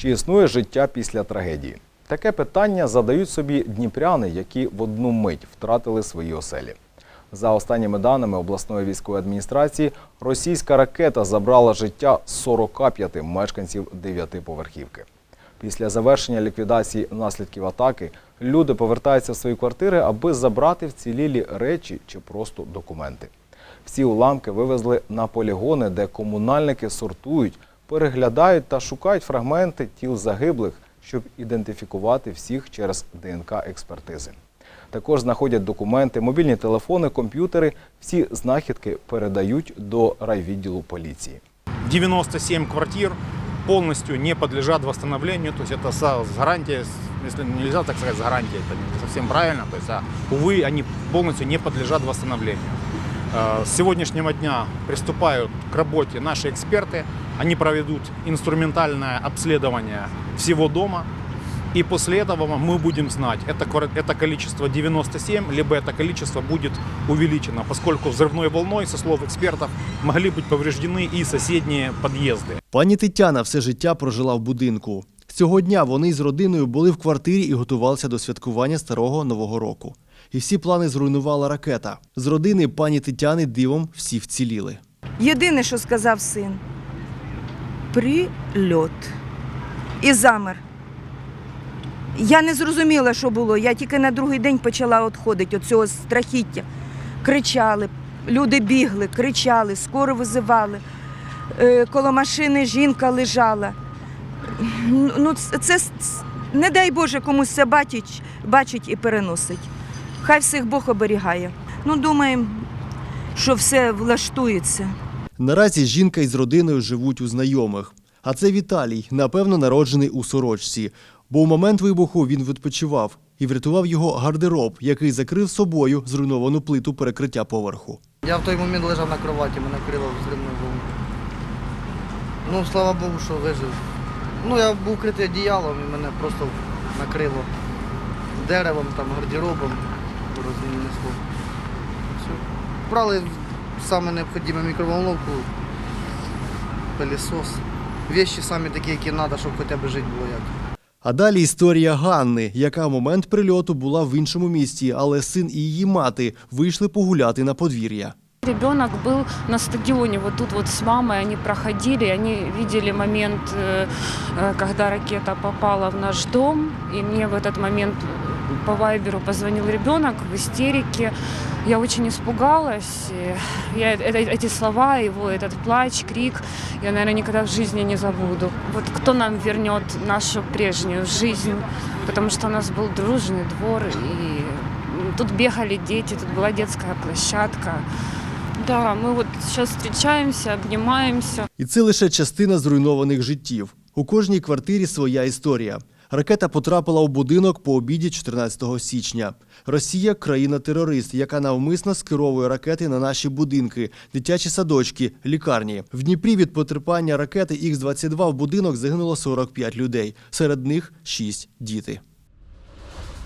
Чи існує життя після трагедії? Таке питання задають собі дніпряни, які в одну мить втратили свої оселі. За останніми даними обласної військової адміністрації, російська ракета забрала життя 45 мешканців дев'ятиповерхівки. Після завершення ліквідації наслідків атаки люди повертаються в свої квартири, аби забрати вцілілі речі чи просто документи. Всі уламки вивезли на полігони, де комунальники сортують, переглядають та шукають фрагменти тіл загиблих, щоб ідентифікувати всіх через ДНК-експертизи. Також знаходять документи, мобільні телефони, комп'ютери. Всі знахідки передають до райвідділу поліції. 97 квартир полностью не подлежат восстановлению, то есть это со- с гарантией, с- если нельзя так сказать, с гарантией, это не совсем правильно, то есть, а, увы, они полностью не подлежат восстановлению. Э, С сегодняшнего дня приступают к работе наши эксперты, они проведут инструментальное обследование всего дома, и после этого мы будем знать, это, квар- это количество 97, либо это количество будет увеличено, поскольку взрывной волной, со слов экспертов, могли быть повреждены и соседние подъезды. Пані Тетяна все життя прожила в будинку. Цього дня вони з родиною були в квартирі і готувалися до святкування старого нового року. І всі плани зруйнувала ракета. З родини пані Тетяни дивом всі вціліли. Єдине, що сказав син прильот. І замер. Я не зрозуміла, що було. Я тільки на другий день почала відходити від цього страхіття. Кричали, люди бігли, кричали, скоро визивали. Е, Коло машини жінка лежала. Ну, це, це не дай Боже комусь це бачить, бачить і переносить. Хай всіх Бог оберігає. Ну, думаємо, що все влаштується. Наразі жінка із родиною живуть у знайомих. А це Віталій, напевно, народжений у сорочці. Бо у момент вибуху він відпочивав і врятував його гардероб, який закрив собою зруйновану плиту перекриття поверху. Я в той момент лежав на кроваті, мене крило взривною волною. Ну, слава Богу, що вижив. Ну, я був критий одіялом і мене просто накрило деревом, там, гардеробом рознесло. Все. Брали саме необхідне мікроволновку, пилісос. Вещі самі такі, які треба, щоб хоча б жити було як. А далі історія Ганни, яка в момент прильоту була в іншому місті, але син і її мати вийшли погуляти на подвір'я. Ребенок был на стадионе, вот тут вот с мамой они проходили, они видели момент, э, э, когда ракета попала в наш дом, и мне в этот момент по вайберу позвонил ребенок в истерике. Я очень испугалась. и Я это- эти слова, его этот плач, крик, я, наверное, никогда в жизни не забуду. Вот кто нам вернет нашу прежнюю жизнь, потому что у нас был дружный двор, и м, тут бегали дети, тут была детская площадка. Да, мы вот сейчас встречаемся, обнимаемся. І це лише частина зруйнованих життів. У кожній квартирі своя історія. Ракета потрапила у будинок по обіді 14 січня. Росія країна-терорист, яка навмисно скеровує ракети на наші будинки, дитячі садочки, лікарні. В Дніпрі від потерпання ракети Х-22 в будинок загинуло 45 людей. Серед них 6 діти.